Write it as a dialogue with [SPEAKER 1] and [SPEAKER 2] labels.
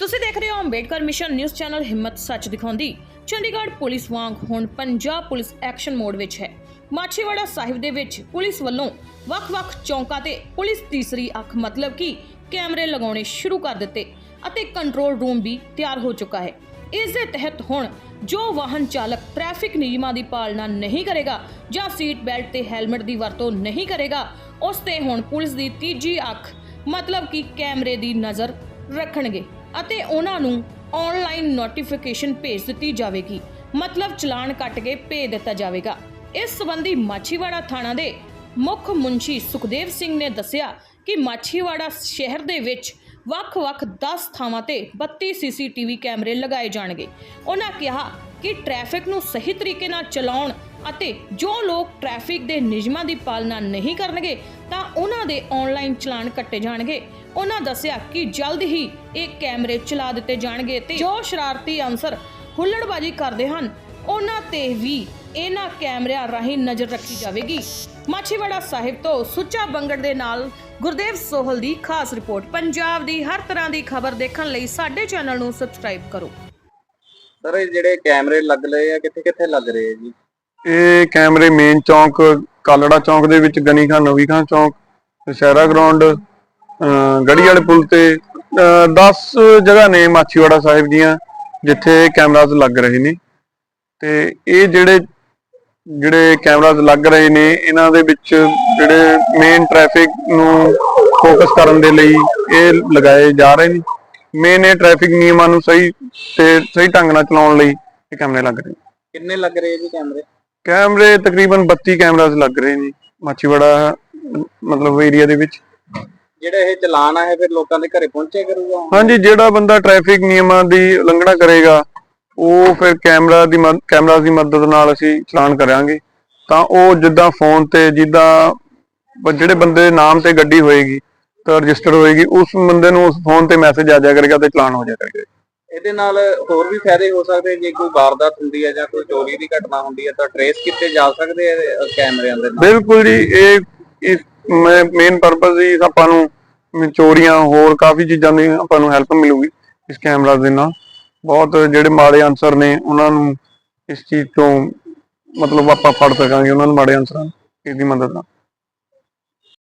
[SPEAKER 1] ਤੁਸੀਂ ਦੇਖ ਰਹੇ ਹੋ ਅੰਬੇਡਕਰ ਮਿਸ਼ਨ ਨਿਊਜ਼ ਚੈਨਲ ਹਿੰਮਤ ਸੱਚ ਦਿਖਾਉਂਦੀ। ਚੰਡੀਗੜ੍ਹ ਪੁਲਿਸ ਵਾਂਗ ਹੁਣ ਪੰਜਾਬ ਪੁਲਿਸ ਐਕਸ਼ਨ ਮੋਡ ਵਿੱਚ ਹੈ। ਮਾਛੀਵਾੜਾ ਸਾਹਿਬ ਦੇ ਵਿੱਚ ਪੁਲਿਸ ਵੱਲੋਂ ਵੱਖ-ਵੱਖ ਚੌਂਕਾਂ ਤੇ ਪੁਲਿਸ ਤੀਸਰੀ ਅੱਖ ਮਤਲਬ ਕਿ ਕੈਮਰੇ ਲਗਾਉਣੇ ਸ਼ੁਰੂ ਕਰ ਦਿੱਤੇ ਅਤੇ ਕੰਟਰੋਲ ਰੂਮ ਵੀ ਤਿਆਰ ਹੋ ਚੁੱਕਾ ਹੈ। ਇਸ ਦੇ ਤਹਿਤ ਹੁਣ ਜੋ ਵਾਹਨ ਚਾਲਕ ਟ੍ਰੈਫਿਕ ਨਿਯਮਾਂ ਦੀ ਪਾਲਣਾ ਨਹੀਂ ਕਰੇਗਾ ਜਾਂ ਸੀਟ ਬੈਲਟ ਤੇ ਹੈਲਮਟ ਦੀ ਵਰਤੋਂ ਨਹੀਂ ਕਰੇਗਾ, ਉਸ ਤੇ ਹੁਣ ਪੁਲਿਸ ਦੀ ਤੀਜੀ ਅੱਖ ਮਤਲਬ ਕਿ ਕੈਮਰੇ ਦੀ ਨਜ਼ਰ ਰੱਖਣਗੇ। ਅਤੇ ਉਹਨਾਂ ਨੂੰ ਆਨਲਾਈਨ ਨੋਟੀਫਿਕੇਸ਼ਨ ਭੇਜ ਦਿੱਤੀ ਜਾਵੇਗੀ। ਮਤਲਬ ਚਲਾਨ ਕੱਟ ਕੇ ਭੇਜ ਦਿੱਤਾ ਜਾਵੇਗਾ। ਇਸ ਸੰਬੰਧੀ ਮਾਛੀਵਾੜਾ ਥਾਣਾ ਦੇ ਮੁੱਖ ਮੁੰਸ਼ੀ ਸੁਖਦੇਵ ਸਿੰਘ ਨੇ ਦੱਸਿਆ ਕਿ ਮਾਛੀਵਾੜਾ ਸ਼ਹਿਰ ਦੇ ਵਿੱਚ ਵੱਖ-ਵੱਖ 10 ਥਾਵਾਂ ਤੇ 32 ਸੀਸੀਟੀਵੀ ਕੈਮਰੇ ਲਗਾਏ ਜਾਣਗੇ। ਉਹਨਾਂ ਕਿਹਾ ਕਿ ਟ੍ਰੈਫਿਕ ਨੂੰ ਸਹੀ ਤਰੀਕੇ ਨਾਲ ਚਲਾਉਣ ਅਤੇ ਜੋ ਲੋਕ ਟ੍ਰੈਫਿਕ ਦੇ ਨਿਯਮਾਂ ਦੀ ਪਾਲਣਾ ਨਹੀਂ ਕਰਨਗੇ, ਤਾਂ ਉਹਨਾਂ ਦੇ ਆਨਲਾਈਨ ਚਲਾਨ ਕੱਟੇ ਜਾਣਗੇ। ਉਹਨਾਂ ਦੱਸਿਆ ਕਿ ਜਲਦ ਹੀ ਇਹ ਕੈਮਰੇ ਚਲਾ ਦਿੱਤੇ ਜਾਣਗੇ ਤੇ ਜੋ ਸ਼ਰਾਰਤੀ ਅਨਸਰ ਹੁੱਲੜਬਾਜ਼ੀ ਕਰਦੇ ਹਨ, ਉਹਨਾਂ ਤੇ ਵੀ ਇਹਨਾਂ ਕੈਮਰਿਆਂ ਰਾਹੀਂ ਨਜ਼ਰ ਰੱਖੀ ਜਾਵੇਗੀ। ਮਾਛੀਵਾੜਾ ਸਾਹਿਬ ਤੋਂ ਸੁੱਚਾ ਬੰਗੜ ਦੇ ਨਾਲ ਗੁਰਦੇਵ ਸੋਹਲ ਦੀ ਖਾਸ ਰਿਪੋਰਟ। ਪੰਜਾਬ ਦੀ ਹਰ ਤਰ੍ਹਾਂ ਦੀ ਖਬਰ ਦੇਖਣ ਲਈ ਸਾਡੇ ਚੈਨਲ ਨੂੰ ਸਬਸਕ੍ਰਾਈਬ ਕਰੋ।
[SPEAKER 2] ਸਰ ਇਹ ਜਿਹੜੇ ਕੈਮਰੇ ਲੱਗ ਲਏ ਆ, ਕਿੱਥੇ ਕਿੱਥੇ ਲੱਗ ਰਹੇ ਆ ਜੀ?
[SPEAKER 3] ਇਹ ਕੈਮਰੇ ਮੇਨ ਚੌਂਕ, ਕਾਲੜਾ ਚੌਂਕ ਦੇ ਵਿੱਚ, ਗਨੀ ਖਾਨ ਨਵੀ ਖਾਨ ਚੌਂਕ ਦੁਸ਼ਹਿਰਾ ਗਰਾਊਂਡ ਗੜੀ ਵਾਲੇ ਪੁਲ ਤੇ 10 ਜਗ੍ਹਾ ਨੇ ਮਾਛੀਵਾੜਾ ਸਾਹਿਬ ਦੀਆਂ, ਜਿੱਥੇ ਕੈਮਰਾਜ਼ ਲੱਗ ਰਹੇ ਨੇ। ਤੇ ਇਹ ਜਿਹੜੇ ਜਿਹੜੇ ਕੈਮਰਾਜ਼ ਲੱਗ ਰਹੇ ਨੇ, ਇਹਨਾਂ ਦੇ ਵਿੱਚ ਜਿਹੜੇ ਮੇਨ ਟ੍ਰੈਫਿਕ ਨੂੰ ਫੋਕਸ ਕਰਨ ਦੇ ਲਈ ਇਹ ਲਗਾਏ ਜਾ ਰਹੇ ਨੇ। ਮੇਨ ਇਹ ਟ੍ਰੈਫਿਕ ਨਿਯਮਾਂ ਨੂੰ ਸਹੀ ਤੇ ਸਹੀ ਢੰਗ ਨਾਲ ਚਲਾਉਣ ਲਈ ਇਹ ਕੈਮਰੇ ਲੱਗ ਰਹੇ ਨੇ।
[SPEAKER 2] ਕਿੰਨੇ ਲੱਗ ਰਹੇ ਜੀ ਕੈਮਰੇ?
[SPEAKER 3] ਕੈਮਰੇ ਤਕਰੀਬਨ 32 ਕੈਮਰਾਸ ਲੱਗ ਰਹੇ ਨੇ ਮਾਛੀਵਾੜਾ ਅਹ, ਮਤਲਬ ਏਰੀਆ ਦੇ ਵਿੱਚ।
[SPEAKER 2] ਜਿਹੜਾ ਇਹ ਚਲਾਨ ਆ ਇਹ ਫਿਰ ਲੋਕਾਂ ਦੇ ਘਰੇ ਪਹੁੰਚਿਆ ਕਰੂਗਾ?
[SPEAKER 3] ਹਾਂਜੀ ਜਿਹੜਾ ਬੰਦਾ ਟ੍ਰੈਫਿਕ ਨਿਯਮਾਂ ਦੀ ਉਲੰਘਣਾ ਕਰੇਗਾ ਉਹ ਫਿਰ ਕੈਮਰਾ ਦੀ ਕੈਮਰਾਸ ਦੀ ਮਦਦ ਨਾਲ ਅਸੀਂ ਚਲਾਨ ਕਰਾਂਗੇ। ਤਾਂ ਉਹ ਜਿੱਦਾਂ ਫੋਨ ਤੇ ਜਿੱਦਾਂ ਜਿਹੜੇ ਬੰਦੇ ਦੇ ਨਾਮ ਤੇ ਗੱਡੀ ਹੋਏਗੀ ਰਜਿਸਟਰਡ ਹੋਏਗੀ ਉਸ ਬੰਦੇ ਨੂੰ ਉਸ ਫੋਨ ਤੇ ਮੈਸੇਜ ਆ ਜਾਇਆ ਕਰੇਗਾ ਤੇ ਚਲਾਨ ਹੋ ਜਾਇਆ ਕਰੇਗਾ
[SPEAKER 2] ਇਹਦੇ ਨਾਲ ਹੋਰ ਵੀ ਫਾਇਦੇ ਹੋ ਸਕਦੇ ਜੇ ਕੋਈ ਵਾਰਦਾਤ ਹੁੰਦੀ ਹੈ ਜਾਂ ਕੋਈ ਚੋਰੀ ਦੀ ਘਟਨਾ ਹੁੰਦੀ ਹੈ ਤਾਂ ਟਰੇਸ ਕੀਤੇ ਜਾ ਸਕਦੇ ਆ ਕੈਮਰਿਆਂ ਦੇ ਨਾਲ?
[SPEAKER 3] ਬਿਲਕੁਲ ਜੀ ਇਹ ਇਸ ਮੇਨ ਪਰਪਸ ਹੀ ਆਪਾਂ ਨੂੰ ਚੋਰੀਆਂ ਹੋਰ ਕਾਫੀ ਚੀਜ਼ਾਂ ਦੀ ਆਪਾਂ ਨੂੰ ਹੈਲਪ ਮਿਲੂਗੀ ਇਸ ਕੈਮਰਾ ਦੇ ਨਾਲ। ਬਹੁਤ ਜਿਹੜੇ ਮਾੜੇ ਅਨਸਰ ਨੇ ਉਹਨਾਂ ਨੂੰ ਇਸ ਚੀਜ਼ ਤੋਂ ਮਤਲਬ ਆਪਾਂ ਫੜ ਸਕਾਂਗੇ ਉਹਨਾਂ ਨੂੰ ਮਾੜੇ ਅਨਸਰਾਂ ਦੀ ਮਦਦ ਨਾਲ।